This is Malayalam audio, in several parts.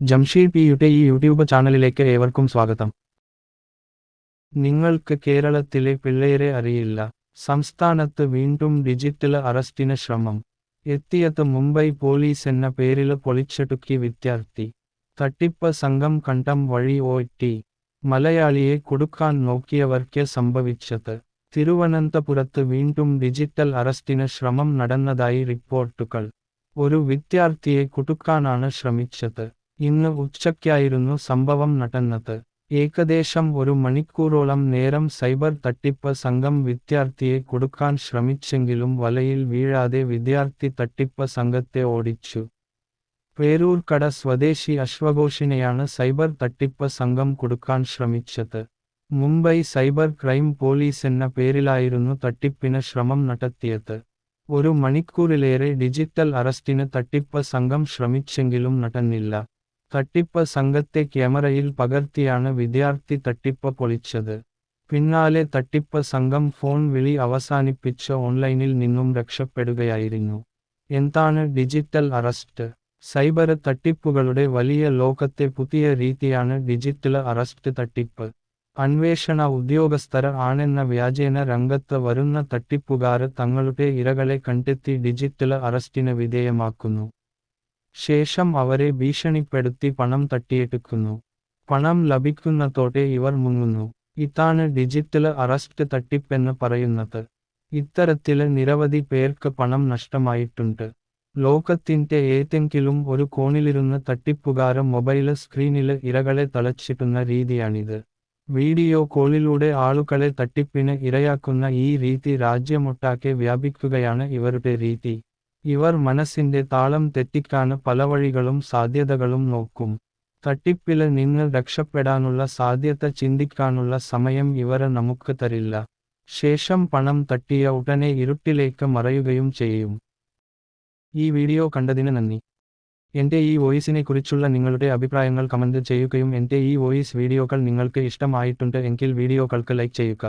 ജംഷീദ് പിയുടെ ഈ യൂട്യൂബ് ചാനലിലേക്ക് ഏവർക്കും സ്വാഗതം. നിങ്ങൾക്ക് കേരളത്തിലെ പിള്ളേരെ അറിയില്ല. സംസ്ഥാനത്ത് വീണ്ടും ഡിജിറ്റൽ അറസ്റ്റിന് ശ്രമം. എത്തിയത് മുംബൈ പോലീസ് എന്ന പേരിൽ പൊളിച്ചടുക്കി വിദ്യാർത്ഥി. തട്ടിപ്പ് സംഘം കണ്ടം വഴി ടി. മലയാളിയെ കൊടുക്കാൻ നോക്കിയവർക്ക് സംഭവിച്ചത്. തിരുവനന്തപുരത്ത് വീണ്ടും ഡിജിറ്റൽ അറസ്റ്റിന് ശ്രമം നടന്നതായി റിപ്പോർട്ടുകൾ. ഒരു വിദ്യാർത്ഥിയെ കുടുക്കാനാണ് ശ്രമിച്ചത്. ഇന്ന് ഉച്ചയ്ക്കായിരുന്നു സംഭവം നടന്നത്. ഏകദേശം ഒരു മണിക്കൂറോളം നേരം സൈബർ തട്ടിപ്പ് സംഘം വിദ്യാർത്ഥിയെ കൊടുക്കാൻ ശ്രമിച്ചെങ്കിലും വലയിൽ വീഴാതെ വിദ്യാർത്ഥി തട്ടിപ്പ് സംഘത്തെ ഓടിച്ചു. പേരൂർക്കട സ്വദേശി അശ്വഘോഷിനെയാണ് സൈബർ തട്ടിപ്പ് സംഘം കൊടുക്കാൻ ശ്രമിച്ചത്. മുംബൈ സൈബർ ക്രൈം പോലീസ് എന്ന പേരിലായിരുന്നു തട്ടിപ്പിന് ശ്രമം നടത്തിയത്. ഒരു മണിക്കൂറിലേറെ ഡിജിറ്റൽ അറസ്റ്റിന് തട്ടിപ്പ് സംഘം ശ്രമിച്ചെങ്കിലും നടന്നില്ല. തട്ടിപ്പ് സംഘത്തെ ക്യാമറയിൽ പകർത്തിയാണ് വിദ്യാർത്ഥി തട്ടിപ്പ് പൊളിച്ചത്. പിന്നാലെ തട്ടിപ്പ് സംഘം ഫോൺ വിളി അവസാനിപ്പിച്ച് ഓൺലൈനിൽ നിന്നും രക്ഷപ്പെടുകയായിരുന്നു. എന്താണ് ഡിജിറ്റൽ അറസ്റ്റ്? സൈബർ തട്ടിപ്പുകളുടെ വലിയ ലോകത്തെ പുതിയ രീതിയാണ് ഡിജിറ്റൽ അറസ്റ്റ് തട്ടിപ്പ്. അന്വേഷണ ഉദ്യോഗസ്ഥർ ആണെന്ന വ്യാജേന രംഗത്ത് വരുന്ന തട്ടിപ്പുകാർ തങ്ങളുടെ ഇരകളെ കണ്ടെത്തി ഡിജിറ്റൽ അറസ്റ്റിന് വിധേയമാക്കുന്നു. ശേഷം അവരെ ഭീഷണിപ്പെടുത്തി പണം തട്ടിയെടുക്കുന്നു. പണം ലഭിക്കുന്നതോടെ ഇവർ മുങ്ങുന്നു. ഇതാണ് ഡിജിറ്റൽ അറസ്റ്റ് തട്ടിപ്പെന്ന് പറയുന്നത്. ഇത്തരത്തിൽ നിരവധി പേർക്ക് പണം നഷ്ടമായിട്ടുണ്ട്. ലോകത്തിന്റെ ഏതെങ്കിലും ഒരു കോണിലിരുന്ന് തട്ടിപ്പുകാരൻ മൊബൈൽ സ്ക്രീനിൽ ഇരകളെ തളച്ചിട്ടുന്ന രീതിയാണിത്. വീഡിയോ കോളിലൂടെ ആളുകളെ തട്ടിപ്പിന് ഇരയാക്കുന്ന ഈ രീതി രാജ്യമൊട്ടാകെ വ്യാപിക്കുകയാണ് ഇവരുടെ രീതി. ഇവർ മനസ്സിന്റെ താളം തെറ്റിക്കാന് പല വഴികളും സാധ്യതകളും നോക്കും. തട്ടിപ്പിൽ നിന്ന് രക്ഷപ്പെടാനുള്ള സാധ്യത ചിന്തിക്കാനുള്ള സമയം ഇവർ നമുക്ക് തരില്ല. ശേഷം പണം തട്ടിയ ഉടനെ ഇരുട്ടിലേക്ക് മറയുകയും ചെയ്യും. ഈ വീഡിയോ കണ്ടതിന് നന്ദി. എന്റെ ഈ വോയിസിനെ കുറിച്ചുള്ള നിങ്ങളുടെ അഭിപ്രായങ്ങൾ കമന്റ് ചെയ്യുകയും എന്റെ ഈ വോയിസ് വീഡിയോകൾ നിങ്ങൾക്ക് ഇഷ്ടമായിട്ടുണ്ട് എങ്കിൽ വീഡിയോകൾക്ക് ലൈക്ക് ചെയ്യുക.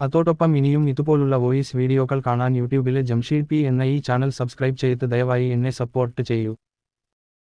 അതോടൊപ്പം ഇനിയും ഇതുപോലുള്ള വോയിസ് വീഡിയോകൾ കാണാൻ യൂട്യൂബിലെ ജംഷീഡ് പി എന്ന ഈ ചാനൽ സബ്സ്ക്രൈബ് ചെയ്ത് ദയവായി എന്നെ സപ്പോർട്ട് ചെയ്യൂ.